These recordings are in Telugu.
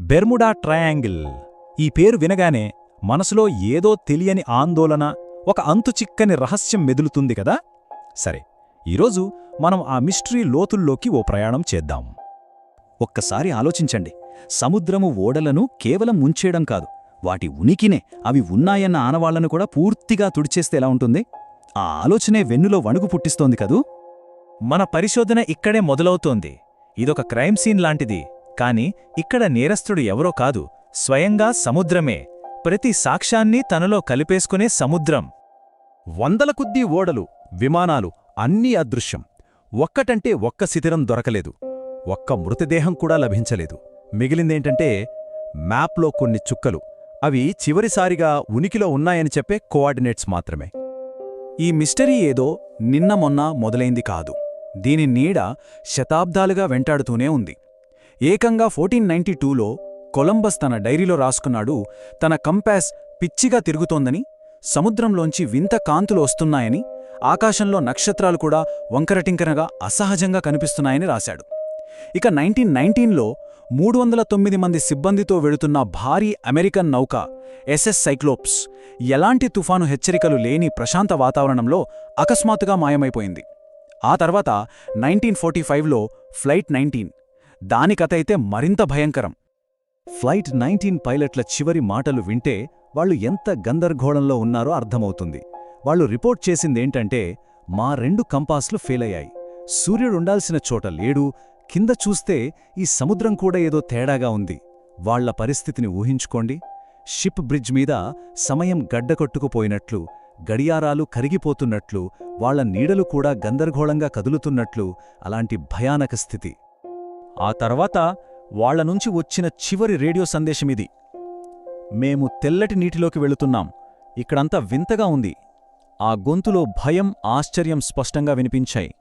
Bermuda triangle. ఈ పేరు వినగానే మనసులో ఏదో తెలియని ఆందోళన ఒక అంతుచిక్కని రహస్యం మెదులుతుంది కదా? సరే ఈరోజు మనం ఆ మిస్టరీ లోతుల్లోకి ఓ ప్రయాణం చేద్దాం. ఒక్కసారి ఆలోచించండి. సముద్రము ఓడలను కేవలం ముంచేయడం కాదు వాటి ఉనికినే అవి ఉన్నాయన్న ఆనవాళ్ళను కూడా పూర్తిగా తుడిచేస్తే ఎలా ఉంటుంది? ఆ ఆలోచనే వెన్నులో వణుకు పుట్టిస్తోంది కదూ? మన పరిశోధన ఇక్కడే మొదలవుతోంది. ఇదొక క్రైమ్ సీన్ లాంటిది. కాని ఇక్కడ నేరస్తుడు ఎవరో కాదు స్వయంగా సముద్రమే. ప్రతి సాక్ష్యాన్ని తనలో కలిపేసుకునే సముద్రం. వందల కొద్దీ ఓడలు విమానాలు అన్నీ అదృశ్యం. ఒక్కటంటే ఒక్క శిథిరం దొరకలేదు. ఒక్క మృతదేహం కూడా లభించలేదు. మిగిలిందేంటంటే మ్యాప్లో కొన్ని చుక్కలు అవి చివరిసారిగా ఉనికిలో ఉన్నాయని చెప్పే కోఆర్డినేట్స్ మాత్రమే. ఈ మిస్టరీ ఏదో నిన్న మొన్న మొదలైంది కాదు. దీని నీడ శతాబ్దాలుగా వెంటాడుతూనే ఉంది. ఏకంగా ఫోర్టీన్ నైన్టీ టూలో కొలంబస్ తన డైరీలో రాసుకున్నాడు తన కంపాస్ పిచ్చిగా తిరుగుతోందని సముద్రంలోంచి వింత కాంతులు వస్తున్నాయని ఆకాశంలో నక్షత్రాలు కూడా వంకరటింకరగా అసహజంగా కనిపిస్తున్నాయని రాశాడు. ఇక నైన్టీన్ నైన్టీన్లో మూడు వందల తొమ్మిది మంది సిబ్బందితో వెళుతున్న భారీ అమెరికన్ నౌక ఎస్ఎస్ సైక్లోప్స్ ఎలాంటి తుఫాను హెచ్చరికలు లేని ప్రశాంత వాతావరణంలో అకస్మాత్తుగా మాయమైపోయింది. ఆ తర్వాత నైన్టీన్ ఫోర్టీ ఫైవ్లో ఫ్లైట్ నైన్టీన్ దాని కథ అయితే మరింత భయంకరం. ఫ్లైట్ నైన్టీన్ పైలట్ల చివరి మాటలు వింటే వాళ్ళు ఎంత గందరగోళంలో ఉన్నారో అర్థమవుతుంది. వాళ్ళు రిపోర్ట్ చేసిందేంటంటే మా రెండు కంపాస్లు ఫెయిలయ్యాయి. సూర్యుడుండాల్సిన చోట లేడు కింద చూస్తే ఈ సముద్రం కూడా ఏదో తేడాగా ఉంది. వాళ్ళ పరిస్థితిని ఊహించుకోండి. షిప్ బ్రిడ్జ్ మీద సమయం గడ్డకొట్టుకుపోయినట్లు గడియారాలు కరిగిపోతున్నట్లు వాళ్ళ నీడలు కూడా గందరగోళంగా కదులుతున్నట్లు అలాంటి భయానక స్థితి. ఆ తర్వాత వాళ్ళ నుంచి వచ్చిన చివరి రేడియో సందేశమిది మేము తెల్లటి నీటిలోకి వెళుతున్నాం. ఇక్కడంతా వింతగా ఉంది. ఆ గొంతులో భయం ఆశ్చర్యం స్పష్టంగా వినిపించాయి.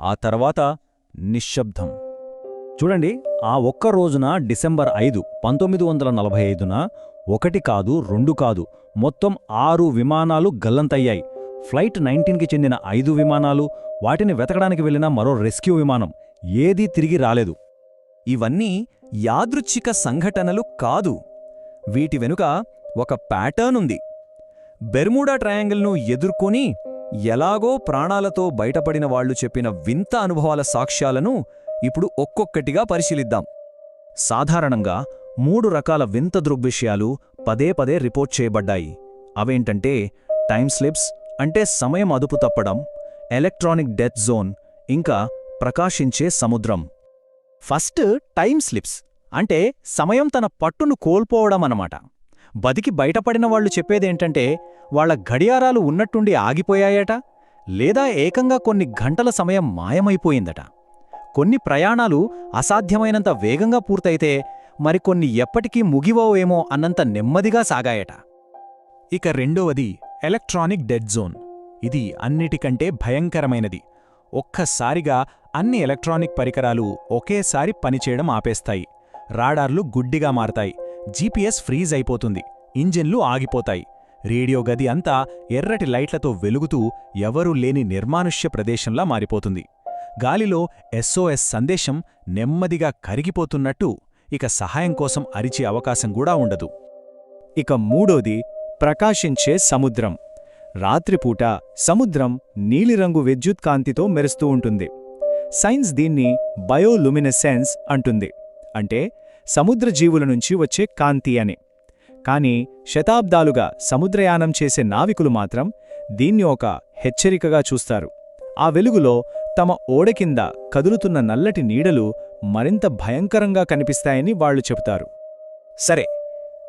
ఆ తర్వాత నిశ్శబ్దం. చూడండి ఆ ఒక్క రోజున డిసెంబర్ ఐదు పంతొమ్మిది వందల నలభై ఐదున ఒకటి కాదు రెండు కాదు మొత్తం ఆరు విమానాలు గల్లంతయ్యాయి. ఫ్లైట్ నైన్టీన్కి చెందిన ఐదు విమానాలు వాటిని వెతకడానికి వెళ్ళిన మరో రెస్క్యూ విమానం. ఏదీ తిరిగి రాలేదు. ఇవన్నీ యాదృచ్ఛిక సంఘటనలు కాదు. వీటి వెనుక ఒక ప్యాటర్న్ ఉంది. బెర్మూడా ట్రయాంగిల్ను ఎదుర్కొని ఎలాగో ప్రాణాలతో బయటపడిన వాళ్ళు చెప్పిన వింత అనుభవాల సాక్ష్యాలను ఇప్పుడు ఒక్కొక్కటిగా పరిశీలిద్దాం. సాధారణంగా మూడు రకాల వింత దృగ్విషయాలు పదే పదే రిపోర్ట్ చేయబడ్డాయి. అవేంటంటే టైం స్లిప్స్ అంటే సమయం అదుపు తప్పడం ఎలక్ట్రానిక్ డెత్ జోన్ ఇంకా ప్రకాశించే సముద్రం. ఫస్ట్ టైం స్లిప్స్ అంటే సమయం తన పట్టును కోల్పోవడం అన్నమాట బతికి బయటపడిన వాళ్ళు చెప్పేదేంటంటే వాళ్ళ గడియారాలు ఉన్నట్టుండి ఆగిపోయాయట లేదా ఏకంగా కొన్ని గంటల సమయం మాయమైపోయిందట. కొన్ని ప్రయాణాలు అసాధ్యమైనంత వేగంగా పూర్తయితే మరికొన్ని ఎప్పటికీ ముగివోవేమో అన్నంత నెమ్మదిగా సాగాయట. ఇక రెండవది ఎలక్ట్రానిక్ డెడ్ జోన్. ఇది అన్నిటికంటే భయంకరమైనది. ఒక్కసారిగా అన్ని ఎలక్ట్రానిక్ పరికరాలు ఒకేసారి పనిచేయడం ఆపేస్తాయి. రాడార్లు గుడ్డిగా మారతాయి. జీపీఎస్ ఫ్రీజ్ అయిపోతుంది. ఇంజిన్లు ఆగిపోతాయి. రేడియో గది అంతా ఎర్రటి లైట్లతో వెలుగుతూ ఎవరూ లేని నిర్మానుష్య ప్రదేశంలా మారిపోతుంది. గాలిలో ఎస్ఓఎస్ సందేశం నెమ్మదిగా కరిగిపోతున్నట్టు ఇక సహాయం కోసం అరిచే అవకాశం కూడా ఉండదు. ఇక మూడోది ప్రకాశించే సముద్రం. రాత్రిపూట సముద్రం నీలిరంగు విద్యుత్కాంతితో మెరుస్తూ ఉంటుంది. సైన్స్ దీన్ని బయోలుమినెసెన్స్ అంటుంది. అంటే సముద్ర జీవుల నుంచి వచ్చే కాంతి అని. కాని శతాబ్దాలుగా సముద్రయానం చేసే నావికులు మాత్రం దీన్ని ఒక హెచ్చరికగా చూస్తారు. ఆ వెలుగులో తమ ఓడ కింద కదులుతున్న నల్లటి నీడలు మరింత భయంకరంగా కనిపిస్తాయని వాళ్ళు చెబుతారు. సరే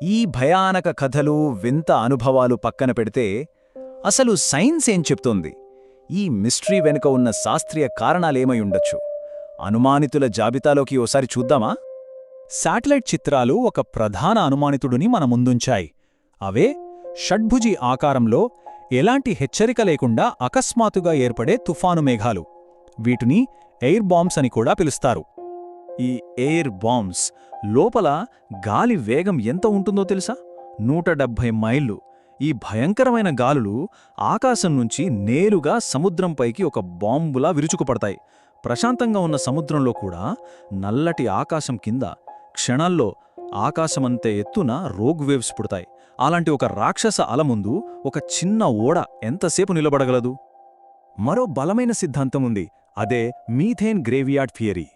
ఈ భయానక కథలు వింత అనుభవాలు పక్కన పెడితే అసలు సైన్స్ ఏం చెప్తోంది? ఈ మిస్టరీ వెనుక ఉన్న శాస్త్రీయ కారణాలేమై ఉండొచ్చు. అనుమానితుల జాబితాలోకి ఓసారి చూద్దామా? శాటిలైట్ చిత్రాలు ఒక ప్రధాన అనుమానితుడిని మన ముందుంచాయి. అవే షడ్భుజి ఆకారంలో ఎలాంటి హెచ్చరిక లేకుండా అకస్మాత్తుగా ఏర్పడే తుఫాను మేఘాలు. వీటిని ఎయిర్ బాంబ్స్ అని కూడా పిలుస్తారు. ఈ ఎయిర్ బాంబ్స్ లోపల గాలి వేగం ఎంత ఉంటుందో తెలుసా? నూట డెబ్భై మైళ్ళు. ఈ భయంకరమైన గాలులు ఆకాశం నుంచి నేరుగా సముద్రంపైకి ఒక బాంబులా విరుచుకుపడతాయి. ప్రశాంతంగా ఉన్న సముద్రంలో కూడా నల్లటి ఆకాశం కింద క్షణాల్లో ఆకాశమంత ఎత్తున రోగ్ వేవ్స్ పుడతాయి. అలాంటి ఒక రాక్షస అల ముందు ఒక చిన్న ఓడ ఎంతసేపు నిలబడగలదు? మరో బలమైన సిద్ధాంతం ఉంది. అదే మీథేన్ గ్రేవియార్డ్ థియరీ.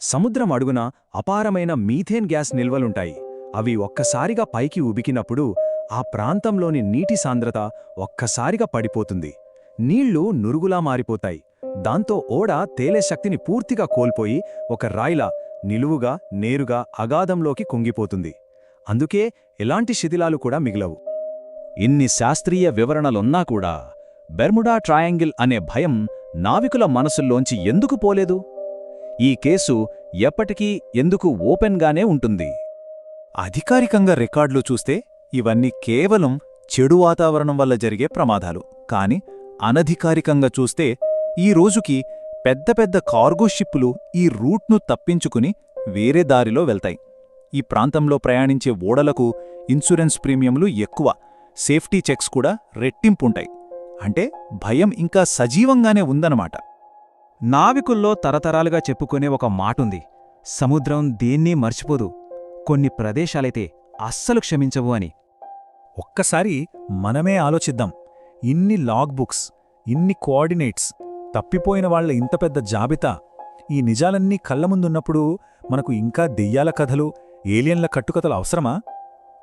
సముద్రం అడుగున అపారమైన మీథేన్ గ్యాస్ నిల్వలుంటాయి. అవి ఒక్కసారిగా పైకి ఉబికినప్పుడు ఆ ప్రాంతంలోని నీటి సాంద్రత ఒక్కసారిగా పడిపోతుంది. నీళ్ళు నురుగులా మారిపోతాయి. దాంతో ఓడ తేలే శక్తిని పూర్తిగా కోల్పోయి ఒక రాయిలా నిలువుగా నేరుగా అగాధంలోకి కుంగిపోతుంది. అందుకే ఎలాంటి శిథిలాలు కూడా మిగిలవు. ఇన్ని శాస్త్రీయ వివరణలున్నా కూడా బెర్ముడా ట్రయాంగిల్ అనే భయం నావికుల మనసుల్లోంచి ఎందుకు పోలేదు? ఈ కేసు ఎప్పటికీ ఎందుకు ఓపెన్గానే ఉంటుంది? అధికారికంగా రికార్డులు చూస్తే ఇవన్నీ కేవలం చెడు వాతావరణం వల్ల జరిగే ప్రమాదాలు. కాని అనధికారికంగా చూస్తే ఈ రోజుకి పెద్ద పెద్ద కార్గో షిప్పులు ఈ రూట్ను తప్పించుకుని వేరే దారిలో వెళ్తాయి. ఈ ప్రాంతంలో ప్రయాణించే ఓడలకు ఇన్సూరెన్స్ ప్రీమియంలు ఎక్కువ. సేఫ్టీ చెక్స్ కూడా రెట్టింపుంటాయి. అంటే భయం ఇంకా సజీవంగానే ఉందన్నమాట. నావికుల్లో తరతరాలుగా చెప్పుకునే ఒక మాటుంది సముద్రం దేన్నీ మర్చిపోదు. కొన్ని ప్రదేశాలైతే అస్సలు క్షమించవు అని. ఒక్కసారి మనమే ఆలోచిద్దాం. ఇన్ని లాగ్ బుక్స్ ఇన్ని కోఆర్డినేట్స్ తప్పిపోయిన వాళ్ళ ఇంత పెద్ద జాబితా ఈ నిజాలన్నీ కళ్ళ ముందున్నప్పుడు మనకు ఇంకా దెయ్యాల కథలు ఏలియన్ల కట్టుకథలు అవసరమా?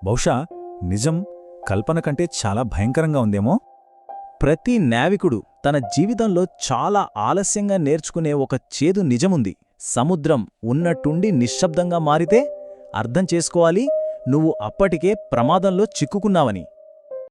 బహుశా నిజం కల్పన కంటే చాలా భయంకరంగా ఉందేమో? ప్రతి నావికుడు తన జీవితంలో చాలా ఆలస్యంగా నేర్చుకునే ఒక చేదు నిజముంది. సముద్రం ఉన్నట్టుండి నిశ్శబ్దంగా మారితే అర్థం చేసుకోవాలి నువ్వు అప్పటికే ప్రమాదంలో చిక్కుకున్నావని.